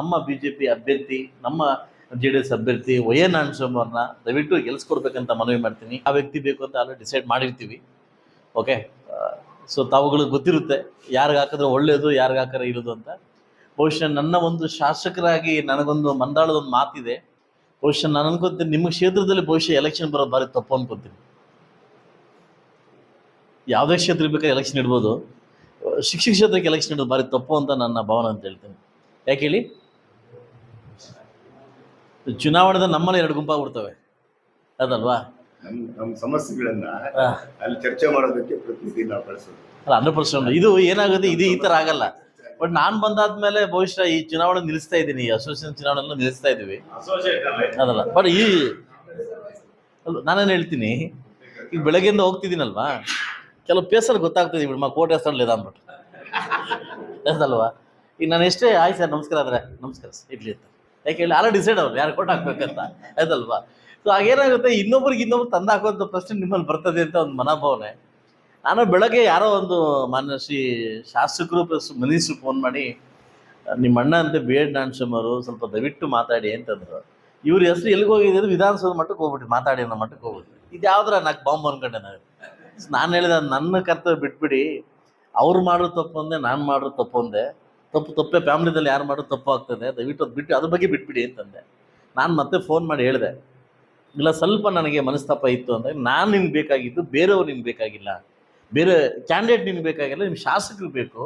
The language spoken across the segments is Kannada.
ನಮ್ಮ ಬಿ ಜೆ ಪಿ ಅಭ್ಯರ್ಥಿ, ನಮ್ಮ ಜೆ ಡಿ ಎಸ್ ಅಭ್ಯರ್ಥಿ ವೈ ಎನ್ ಅವ್ರನ್ನ ದಯವಿಟ್ಟು ಗೆಲ್ಸ್ಕೊಡ್ಬೇಕಂತ ಮನವಿ ಮಾಡ್ತೀನಿ. ಆ ವ್ಯಕ್ತಿ ಬೇಕು ಅಂತ ಆಲ್ರೆಡಿ ಡಿಸೈಡ್ ಮಾಡಿರ್ತೀವಿ. ಓಕೆ ಸೊ ತಾವುಗಳಿಗೆ ಗೊತ್ತಿರುತ್ತೆ ಯಾರಿಗೆ ಹಾಕಿದ್ರೆ ಒಳ್ಳೇದು, ಯಾರಿಗೆ ಹಾಕಿದ್ರೆ ಇರೋದು ಅಂತ. ಬಹುಶಃ ನನ್ನ ಒಂದು ಶಾಸಕರಾಗಿ ನನಗೊಂದು ಮಂದಾಳದ ಒಂದು ಮಾತಿದೆ. ಬಹುಶಃ ನಾನು ಅನ್ಕೊತೀನಿ ನಿಮ್ಮ ಕ್ಷೇತ್ರದಲ್ಲಿ ಬಹುಶಃ ಎಲೆಕ್ಷನ್ ಬರೋದು ಭಾರಿ ತಪ್ಪು ಅನ್ಕೊತೀನಿ. ಯಾವುದೇ ಕ್ಷೇತ್ರ ಬೇಕಾದ್ರೆ ಎಲೆಕ್ಷನ್ ಇಡ್ಬೋದು. ಶಿಕ್ಷಕ ಕ್ಷೇತ್ರಕ್ಕೆ ಎಲೆಕ್ಷನ್ ಇಡೋದು ಭಾರಿ ತಪ್ಪು ಅಂತ ನನ್ನ ಭಾವನೆ ಅಂತ ಹೇಳ್ತೀನಿ. ಯಾಕೆ ಹೇಳಿ? ಚುನಾವಣೆದ ನಮ್ಮಲ್ಲಿ ಎರಡು ಗುಂಪಾಗಿ ಬಿಡ್ತವೆ ಅದಲ್ವಾ? ನಮ್ ನಮ್ಮ ಸಮಸ್ಯೆಗಳನ್ನ ಅಲ್ಲಿ ಚರ್ಚೆ ಮಾಡೋದಕ್ಕೆ ಪ್ರತಿನಿಧಿ ನಾವು ಬಳಸೋದು ಅಲ್ಲ ಹಂಡ್ರೆಡ್ ಪರ್ಸೆಂಟ್ ಇದು ಏನಾಗುತ್ತೆ? ಇದು ಈ ಥರ ಆಗಲ್ಲ. ಬಟ್ ನಾನು ಬಂದಾದ್ಮೇಲೆ ಬಹುಶಃ ಈ ಚುನಾವಣೆ ನಿಲ್ಲಿಸ್ತಾ ಇದ್ದೀನಿ. ಈ ಅಸೋಸಿಯೇಷನ್ ಚುನಾವಣೆ ನಿಲ್ಲಿಸ್ತಾ ಇದ್ದೀವಿ. ಅದಲ್ಲ. ಬಟ್ ಈ ಅಲ್ಲ, ನಾನೇನು ಹೇಳ್ತೀನಿ? ಈಗ ಬೆಳಗ್ಗೆಯಿಂದ ಹೋಗ್ತಿದ್ದೀನಲ್ವಾ? ಕೆಲವು ಪೇಸಲ್ಲಿ ಗೊತ್ತಾಗ್ತದೆ ಬಿಡಮ್ಮ ಕೋಟೆ ಹೆಸರಲ್ಲಿ ಇದೆ ಅಂದ್ಬಿಟ್ಟು. ಅದಲ್ವಾ? ಈಗ ನಾನು ಎಷ್ಟೇ ಆಯ್ತು ಸರ್ ನಮಸ್ಕಾರ ಆದರೆ. ನಮಸ್ಕಾರ ಸರ್. ಇಡ್ಲಿ ಅಂತ. ಯಾಕೆ ಹೇಳಿ, ಆಲ್ರೆಡಿ ಡಿಸೈಡ್ ಅವ್ರು, ಯಾರು ಕೊಟ್ಟು ಹಾಕ್ಬೇಕಂತ, ಆಯ್ತಲ್ವಾ? ಸೊ ಆಗೇನಾಗುತ್ತೆ ಇನ್ನೊಬ್ರಿಗೆ ಇನ್ನೊಬ್ರು ತಂದು ಹಾಕುವಂಥ ಪ್ರಶ್ನೆ ನಿಮ್ಮಲ್ಲಿ ಬರ್ತದೆ ಅಂತ ಒಂದು ಮನೋಭಾವನೆ. ನಾನು ಬೆಳಗ್ಗೆ ಯಾರೋ ಒಂದು ಮಾನ್ಯ ಶ್ರೀ ಶಾಸಕರು ಪ್ಲಸ್ ಮನೀಷರು ಫೋನ್ ಮಾಡಿ, ನಿಮ್ಮ ಅಣ್ಣ ಅಂತ ಬಿ ಎಡ್ ಅವರು, ಸ್ವಲ್ಪ ದಯವಿಟ್ಟು ಮಾತಾಡಿ ಅಂತಂದ್ರು. ಇವ್ರ ಹೆಸರು ಎಲ್ಲಿಗೆ ಹೋಗಿದ್ರು ವಿಧಾನಸೌಧ ಮಟ್ಟಕ್ಕೆ ಹೋಗ್ಬಿಟ್ಟು ಮಾತಾಡಿ ಅನ್ನೋ ಮಟ್ಟಕ್ಕೆ ಹೋಗ್ಬಿಟ್ಟು ಇದು ಯಾವ್ದ್ರ ನಾಲ್ಕು ಬಾಂಬ್ ಅನ್ಕೊಂಡೆ ನಾನು. ನಾನು ಹೇಳಿದ, ನನ್ನ ಕರ್ತವ್ಯ ಬಿಟ್ಬಿಡಿ, ಅವ್ರು ಮಾಡೋ ತಪ್ಪು ಅಂದೆ, ನಾನು ಮಾಡೋ ಒಂದೇ ತಪ್ಪು ತಪ್ಪೇ ಫ್ಯಾಮ್ಲಿದಲ್ಲಿ ಯಾರು ಮಾಡೋದು ತಪ್ಪು ಆಗ್ತದೆ. ದಯವಿಟ್ಟು ಅದು ಬಿಟ್ಟು ಅದ್ರ ಬಗ್ಗೆ ಬಿಟ್ಬಿಡಿ ಅಂತಂದೆ. ನಾನು ಮತ್ತೆ ಫೋನ್ ಮಾಡಿ ಹೇಳಿದೆ. ಇಲ್ಲ, ಸ್ವಲ್ಪ ನನಗೆ ಮನಸ್ತಾಪ ಇತ್ತು ಅಂದರೆ ನಾನು ನಿಮ್ಗೆ ಬೇಕಾಗಿದ್ದು ಬೇರೆಯವ್ರು ನಿಮ್ಗೆ ಬೇಕಾಗಿಲ್ಲ. ಬೇರೆ ಕ್ಯಾಂಡಿಡೇಟ್ ನಿಮ್ಗೆ ಬೇಕಾಗಿಲ್ಲ ನಿಮ್ಮ ಶಾಸಕರು ಬೇಕು.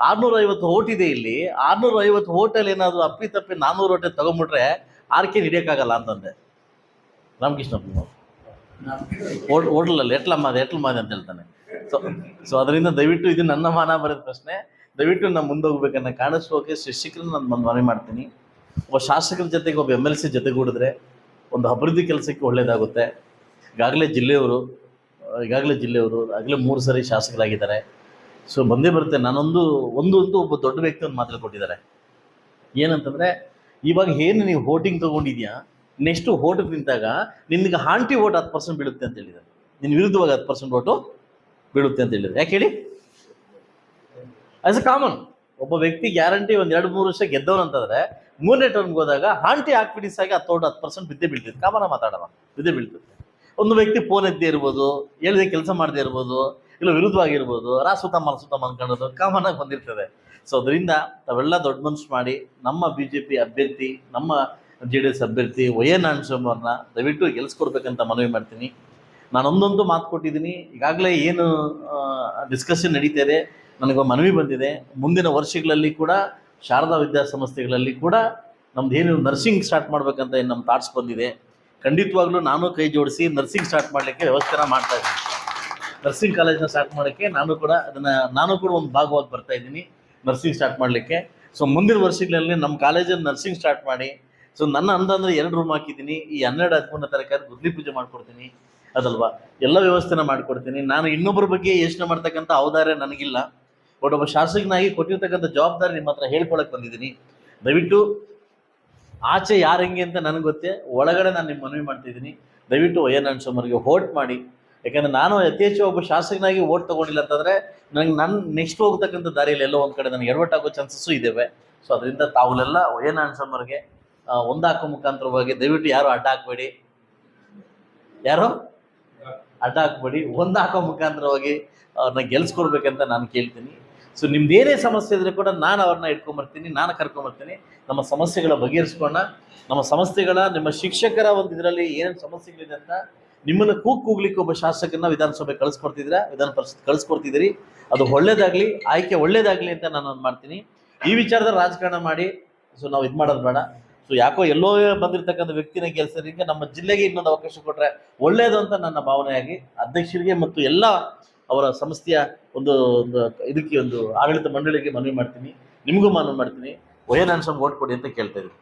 ಆರುನೂರೈವತ್ತು ಓಟ್ ಇದೆ ಇಲ್ಲಿ. ಆರ್ನೂರ ಐವತ್ತು ಹೋಟೆಲ್ ಏನಾದರೂ ಅಪ್ಪಿ ತಪ್ಪಿ ನಾನ್ನೂರು ಓಟೆ ತೊಗೊಂಬಿಟ್ರೆ ಆರ್ಕೆ ಹಿಡಿಯೋಕ್ಕಾಗಲ್ಲ ಅಂತಂದೆ. ರಾಮಕೃಷ್ಣ ಹೋಟ್ ಹೋಟ್ಲಲ್ಲಿ ಎಟ್ಲಮ್ಮ ಅದು ಎಟ್ಲಮ್ಮ ಅಂತ ಹೇಳ್ತಾನೆ. ಸೊ ಸೊ ಅದರಿಂದ ದಯವಿಟ್ಟು ಇದು ನನ್ನ ಮಾನ ಬರೋದ ಪ್ರಶ್ನೆ. ದಯವಿಟ್ಟು ನಾನು ಮುಂದೆ ಹೋಗ್ಬೇಕನ್ನ ಕಾಣಿಸೋಕೆ ಶಿಕ್ಷಕರನ್ನ ನಾನು ಮನವಿ ಮಾಡ್ತೀನಿ. ಒಬ್ಬ ಶಾಸಕರ ಜೊತೆಗೆ ಒಬ್ಬ ಎಂ ಎಲ್ ಸಿ ಜೊತೆಗೂಡಿದ್ರೆ ಒಂದು ಅಭಿವೃದ್ಧಿ ಕೆಲಸಕ್ಕೆ ಒಳ್ಳೆಯದಾಗುತ್ತೆ ಈಗಾಗಲೇ ಜಿಲ್ಲೆಯವರು ಈಗಾಗಲೇ ಜಿಲ್ಲೆಯವರು ಆಗಲೇ ಮೂರು ಸಾರಿ ಶಾಸಕರಾಗಿದ್ದಾರೆ. ಸೊ ಬಂದೇ ಬರುತ್ತೆ. ನಾನೊಂದು, ಒಂದು ಅಂತೂ ಒಬ್ಬ ದೊಡ್ಡ ವ್ಯಕ್ತಿ ಒಂದು ಮಾತ್ರ ಕೊಟ್ಟಿದ್ದಾರೆ. ಏನಂತಂದರೆ, ಇವಾಗ ಏನು ನೀವು ವೋಟಿಂಗ್ ತೊಗೊಂಡಿದ್ಯಾ? ನೆಕ್ಸ್ಟು ಓಟಿಗೆ ನಿಂತಾಗ ನಿನಗೆ ಹಾಂಟಿ ಓಟ್ ಹತ್ತು ಪರ್ಸೆಂಟ್ ಬೀಳುತ್ತೆ ಅಂತ ಹೇಳಿದ್ದಾರೆ. ನಿನ್ನ ವಿರುದ್ಧವಾಗಿ ಹತ್ತು ಪರ್ಸೆಂಟ್ ಓಟು ಬೀಳುತ್ತೆ ಅಂತ ಹೇಳಿದ್ರು ಯಾಕೆ ಹೇಳಿ? ಆಸ್ ಅ ಕಾಮನ್ ಒಬ್ಬ ವ್ಯಕ್ತಿ ಗ್ಯಾರಂಟಿ ಒಂದು ಎರಡು, ಮೂರು ವರ್ಷ ಗೆದ್ದವನು ಅಂತಂದ್ರೆ ಮೂರನೇ ಟರ್ಮ್ಗೆ ಹೋದಾಗ ಹಾಂಟಿ ಆಕ್ಟಿವಿಟೀಸ್ ಆಗಿ ಹತ್ತು ಹತ್ತು ಪರ್ಸೆಂಟ್ ಬಿದ್ದೆ ಬೀಳ್ತಿತ್ತು ಕಾಮನ ಮಾತಾಡೋಣ. ಬಿದ್ದೆ ಬೀಳ್ತಿತ್ತು ಒಂದು ವ್ಯಕ್ತಿ ಫೋನ್ ಎದ್ದೇ ಇರ್ಬೋದು, ಹೇಳಿದೆ ಕೆಲಸ ಮಾಡದೇ ಇರ್ಬೋದು, ಇಲ್ಲ ವಿರುದ್ಧವಾಗಿರ್ಬೋದು ರಾ ಸುತ್ತ ಮನ ಸುತ್ತ ಕಾಮನ್ ಆಗಿ ಬಂದಿರ್ತದೆ. ಸೊ ಅದರಿಂದ ತಾವೆಲ್ಲ ದೊಡ್ಡ ಮನಸ್ಸು ಮಾಡಿ ನಮ್ಮ ಬಿ ಜೆ ಪಿ ಅಭ್ಯರ್ಥಿ, ನಮ್ಮ ಜೆ ಡಿ ಎಸ್ ಅಭ್ಯರ್ಥಿ ವೈ ಎನ್ ಅವ್ರನ್ನ ದಯವಿಟ್ಟು ಗೆಲ್ಸ್ಕೊಡ್ಬೇಕಂತ ಮನವಿ ಮಾಡ್ತೀನಿ. ನಾನೊಂದೊಂದು ಮಾತು ಕೊಟ್ಟಿದ್ದೀನಿ. ಈಗಾಗಲೇ ಏನು ಡಿಸ್ಕಷನ್ ನಡೀತಾ ಇದೆ. ನನಗೆ ಮನವಿ ಬಂದಿದೆ. ಮುಂದಿನ ವರ್ಷಗಳಲ್ಲಿ ಕೂಡ ಶಾರದಾ ವಿದ್ಯಾಸಂಸ್ಥೆಗಳಲ್ಲಿ ಕೂಡ ನಮ್ದು ಏನು ನರ್ಸಿಂಗ್ ಸ್ಟಾರ್ಟ್ ಮಾಡ್ಬೇಕಂತ ಏನು ನಮ್ಮ ಥಾಟ್ಸ್ ಬಂದಿದೆ. ಖಂಡಿತವಾಗ್ಲೂ ನಾನು ಕೈ ಜೋಡಿಸಿ ನರ್ಸಿಂಗ್ ಸ್ಟಾರ್ಟ್ ಮಾಡಲಿಕ್ಕೆ ವ್ಯವಸ್ಥೆನ ಮಾಡ್ತಾ ಇದ್ದೀನಿ. ನರ್ಸಿಂಗ್ ಕಾಲೇಜನ್ನ ಸ್ಟಾರ್ಟ್ ಮಾಡೋಕ್ಕೆ ನಾನು ಕೂಡ ಅದನ್ನು, ನಾನು ಕೂಡ ಒಂದು ಭಾಗವಾಗಿ ಬರ್ತಾ ಇದ್ದೀನಿ ನರ್ಸಿಂಗ್ ಸ್ಟಾರ್ಟ್ ಮಾಡಲಿಕ್ಕೆ. ಸೊ ಮುಂದಿನ ವರ್ಷಗಳಲ್ಲಿ ನಮ್ಮ ಕಾಲೇಜಲ್ಲಿ ನರ್ಸಿಂಗ್ ಸ್ಟಾರ್ಟ್ ಮಾಡಿ. ಸೊ ನನ್ನ ಅಂದ ಅಂದರೆ ಎರಡು ರೂಮ್ ಹಾಕಿದ್ದೀನಿ. ಈ ಹನ್ನೆರಡು ಹದಿಮೂರನೇ ತರಕಾರಿ ಗುದ್ಲಿ ಪೂಜೆ ಮಾಡಿಕೊಡ್ತೀನಿ. ಅದಲ್ವಾ? ಎಲ್ಲ ವ್ಯವಸ್ಥೆನ ಮಾಡಿಕೊಡ್ತೀನಿ. ನಾನು ಇನ್ನೊಬ್ಬರ ಬಗ್ಗೆ ಯೋಚನೆ ಮಾಡ್ತಕ್ಕಂಥ ಅವಧಾರ ನನಗಿಲ್ಲ. ಬಟ್ ಒಬ್ಬ ಶಾಸಕನಾಗಿ ಕೊಟ್ಟಿರ್ತಕ್ಕಂಥ ಜವಾಬ್ದಾರಿ ನಿಮ್ಮ ಹತ್ರ ಹೇಳ್ಕೊಳಕ್ಕೆ ಬಂದಿದ್ದೀನಿ. ದಯವಿಟ್ಟು ಆಚೆ ಯಾರು ಹೆಂಗೆ ಅಂತ ನನಗೆ ಗೊತ್ತೇ, ಒಳಗಡೆ ನಾನು ನಿಮ್ಮ ಮನವಿ ಮಾಡ್ತಿದ್ದೀನಿ. ದಯವಿಟ್ಟು ಎನ್ ಅನ್ಸೋಮರ್ಗೆ ವೋಟ್ ಮಾಡಿ. ಯಾಕಂದ್ರೆ ನಾನು ಯಥೇಚ್ಛ ಒಬ್ಬ ಶಾಸಕನಾಗಿ ವೋಟ್ ತಗೊಂಡಿಲ್ಲ ಅಂತಂದರೆ ನನಗೆ ನನ್ನ ನೆಕ್ಸ್ಟ್ ಹೋಗ್ತಕ್ಕಂಥ ದಾರಿಯಲ್ಲಿ ಎಲ್ಲೋ ಒಂದು ಕಡೆ ನನಗೆ ಎಡವಟ್ಟಾಗೋ ಚಾನ್ಸಸ್ಸು ಇದ್ದಾವೆ ಸೊ ಅದರಿಂದ ತಾವುಲೆಲ್ಲ ಎನ್ ಅನ್ಸೋಮರ್ಗೆ ಒಂದು ಹಾಕೋ ಮುಖಾಂತರವಾಗಿ ದಯವಿಟ್ಟು ಯಾರು ಅಡ್ಡ ಹಾಕಬೇಡಿ. ಯಾರು? ಅಡ್ಡ ಹಾಕ್ಬೇಡಿ. ಒಂದು ಹಾಕೋ ಮುಖಾಂತರವಾಗಿ ಅವ್ರನ್ನ ಗೆಲ್ಸ್ಕೊಡ್ಬೇಕಂತ ನಾನು ಕೇಳ್ತೀನಿ. ಸೊ ನಿಮ್ದು ಏನೇ ಸಮಸ್ಯೆ ಇದ್ರೆ ಕೂಡ ನಾನು ಅವ್ರನ್ನ ಇಟ್ಕೊಂಬರ್ತೀನಿ, ನಾನು ಕರ್ಕೊಂಬರ್ತೀನಿ. ನಮ್ಮ ಸಮಸ್ಯೆಗಳ ಬಗೆಹರಿಸ್ಕೊಂಡ ನಮ್ಮ ಸಮಸ್ಯೆಗಳ, ನಿಮ್ಮ ಶಿಕ್ಷಕರ ಒಂದು ಇದರಲ್ಲಿ ಏನೇನು ಸಮಸ್ಯೆಗಳಿದೆ ಅಂತ ನಿಮ್ಮನ್ನು ಕೂಗ್ ಕೂಗ್ಲಿಕ್ಕೆ ಒಬ್ಬ ಶಾಸಕನ ವಿಧಾನಸಭೆ ಕಳಿಸ್ಕೊಡ್ತಿದ್ರ ವಿಧಾನ ಪರಿಷತ್ ಕಳಿಸ್ಕೊಡ್ತಿದ್ದೀರಿ? ಅದು ಒಳ್ಳೇದಾಗಲಿ, ಆಯ್ಕೆ ಒಳ್ಳೇದಾಗಲಿ ಅಂತ ನಾನು ಮಾಡ್ತೀನಿ. ಈ ವಿಚಾರದಲ್ಲಿ ರಾಜಕಾರಣ ಮಾಡಿ. ಸೊ ನಾವು ಇದು ಮಾಡೋದು ಬೇಡ. ಸೊ ಯಾಕೋ ಎಲ್ಲೋ ಬಂದಿರತಕ್ಕಂಥ ವ್ಯಕ್ತಿನ ಗೆಲ್ಸೋದಕ್ಕೆ ನಮ್ಮ ಜಿಲ್ಲೆಗೆ ಇನ್ನೊಂದು ಅವಕಾಶ ಕೊಟ್ಟರೆ ಒಳ್ಳೇದು ಅಂತ ನನ್ನ ಭಾವನೆಯಾಗಿ ಅಧ್ಯಕ್ಷರಿಗೆ ಮತ್ತು ಎಲ್ಲ ಅವರ ಸಂಸ್ಥೆಯ ಒಂದು ಇದಕ್ಕೆ ಒಂದು ಆಡಳಿತ ಮಂಡಳಿಗೆ ಮನವಿ ಮಾಡ್ತೀನಿ. ನಿಮಗೂ ಮನವಿ ಮಾಡ್ತೀನಿ. ವಯನಾಂಶ ಓಟ್ ಕೊಡಿ ಅಂತ ಕೇಳ್ತಾ ಇದ್ದೀನಿ.